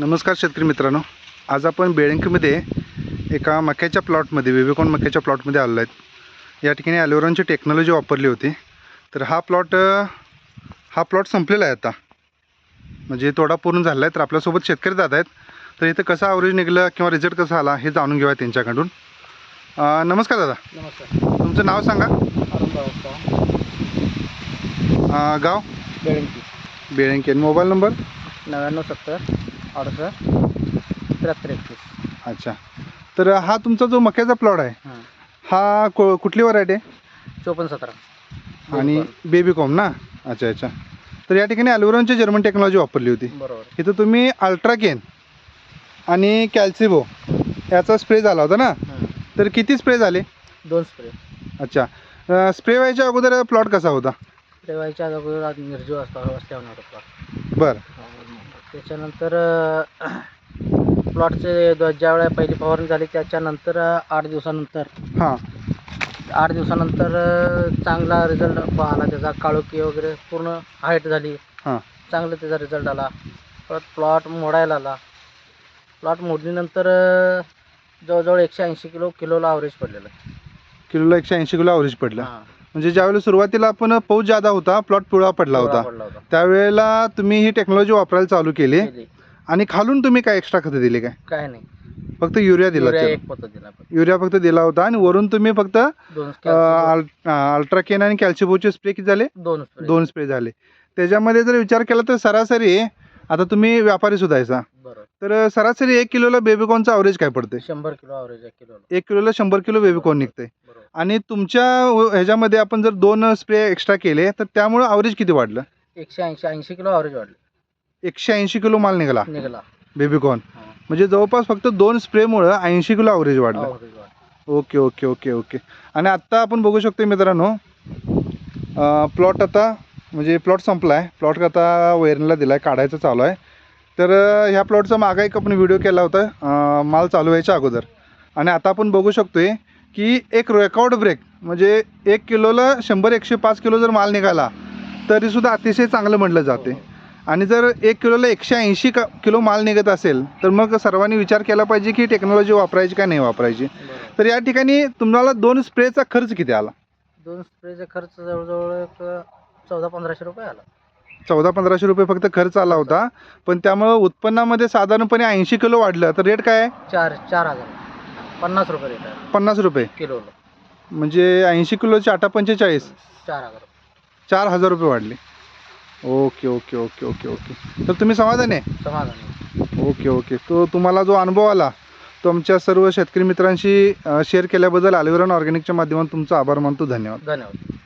नमस्कार शेतकरी मित्रांनो. आज आपण बेळंकीमध्ये एका मक्याच्या प्लॉटमध्ये बेबीकॉन मक्याच्या प्लॉटमध्ये आलेलो आहेत. या ठिकाणी ॲलोरॉनची टेक्नॉलॉजी वापरली होती. तर हा प्लॉट हा प्लॉट संपलेला आहे आता. म्हणजे तोडा पूर्ण झाला आहे. तर आपल्यासोबत शेतकरी दादा आहेत. तर इथं कसं ॲव्हरेज निघलं किंवा रिझल्ट कसा आला हे जाणून घेऊया त्यांच्याकडून. नमस्कार दादा. नमस्कार. तुमचं नाव सांगा. गाव? बेळंकी. बेळंकी. आणि मोबाईल नंबर? नव्याण्णव सत्तर. अडुसष्ट त्र्याहत्तर एकतीस. अच्छा. तर हा तुमचा जो मक्याचा प्लॉट आहे हां. हा को कुठली व्हरायटी आहे? चोपन्न सतरा. आणि बेबीकॉम ना? अच्छा अच्छा. तर या ठिकाणी ॲल्युरॉनची जर्मन टेक्नॉलॉजी वापरली होती. बरोबर. इथं तुम्ही अल्ट्राकेन आणि कॅल्सिबो याचा स्प्रे झाला होता ना? हां. तर किती स्प्रे झाले? दोन स्प्रे. अच्छा. स्प्रे व्हायच्या अगोदर प्लॉट कसा होता? स्प्रे व्हायच्या अगोदर आज निर्जीव असता असल्यावर होता. plot. बरं. त्याच्यानंतर प्लॉटचे ज्या वेळेला पहिली फवारणी झाली त्याच्यानंतर आठ दिवसानंतर. हां. आठ दिवसानंतर चांगला रिझल्ट आला त्याचा. काळोखी वगैरे पूर्ण हाईट झाली. हां. चांगला त्याचा रिझल्ट आला. परत प्लॉट मोडायला आला. प्लॉट मोडलीनंतर अं, जवळजवळ एकशे ऐंशी किलो किलोला अवरेज पडलेलं. किलोला एकशे ऐंशी किलो अवरेज पडलं. हां. म्हणजे ज्यावेळेला सुरुवातीला आपण पाऊस जादा होता प्लॉट पिवळा पडला होता. पडला होता. त्यावेळेला तुम्ही ही टेक्नॉलॉजी वापरायला चालू केली. केली. आणि खालून तुम्ही काय एक्स्ट्रा खतं दिली काय? काय नाही. फक्त युरिया दिला युरिया त्याला. एक पोतं दिला फक्त. युरिया फक्त दिला होता आणि वरून तुम्ही फक्त दोन अल्ट्राकेन आणि कॅल्शिबोचे स्प्रे किती झाले? दोन स्प्रे झाले. त्याच्यामध्ये जर विचार केला तर सरासरी आता तुम्ही व्यापारी सुद्धा आहेसा. बरोबर. तर सरासरी एक किलोला बेबीकॉनचं अवरेज काय पडते शंभर किलो अवरेज आहे किलोला. एक किलोला शंभर किलो बेबीकॉन निघते आणि तुमच्या ह्याच्यामध्ये आपण जर दोन स्प्रे एक्स्ट्रा केले तर त्यामुळे अवरेज किती वाढलं? एकशे ऐंशी ऐंशी किलो अवरेज वाढले. एकशे ऐंशी किलो माल निघाला? निघाला. बेबीकॉन हां. म्हणजे जवळपास फक्त दोन स्प्रेमुळं ऐंशी किलो अवरेज वाढलं. Okay okay okay okay. आणि आत्ता आपण बघू शकतो मित्रांनो प्लॉट आता म्हणजे प्लॉट संपला आहे प्लॉट आता वैरणला दिला आहे काढायचं चालू आहे. तर अं, ह्या प्लॉटचा मागा एक आपण व्हिडिओ केला होता अं, माल चालू व्हायच्या अगोदर. आणि आता आपण बघू शकतोय की एक रेकॉर्ड ब्रेक म्हणजे एक किलोला शंभर एकशे पाच किलो जर माल निघाला तरीसुद्धा अतिशय चांगलं म्हटलं जाते. आणि जर एक किलोला एकशे ऐंशी क किलो माल निघत असेल तर मग सर्वांनी विचार केला पाहिजे की टेक्नॉलॉजी वापरायची का नाही वापरायची. तर या ठिकाणी तुम्हाला दोन स्प्रेचा खर्च किती आला? दोन स्प्रेचा खर्च जवळजवळ एक चौदा पंधराशे रुपये आला. चौदा पंधराशे रुपये फक्त खर्च आला होता. पण त्यामुळं उत्पन्नामध्ये साधारणपणे ऐंशी किलो वाढलं. तर रेट काय आहे? चार चार हजार. पन्नास रुपये रेट आहे पन्नास रुपये? किलोला म्हणजे ऐंशी किलोचे आटा पंचेचाळीस? चार हजार चार हजार रुपये वाढले. Okay okay okay okay okay. तर तुम्ही समाधानी आहे? समाधान ओके ओके. तो तुम्हाला जो अनुभव आला तो आमच्या सर्व शेतकरी मित्रांशी शेअर केल्याबद्दल अलिवरन ऑर्गॅनिकच्या माध्यमातून तुमचा आभार मानतो. धन्यवाद. धन्यवाद.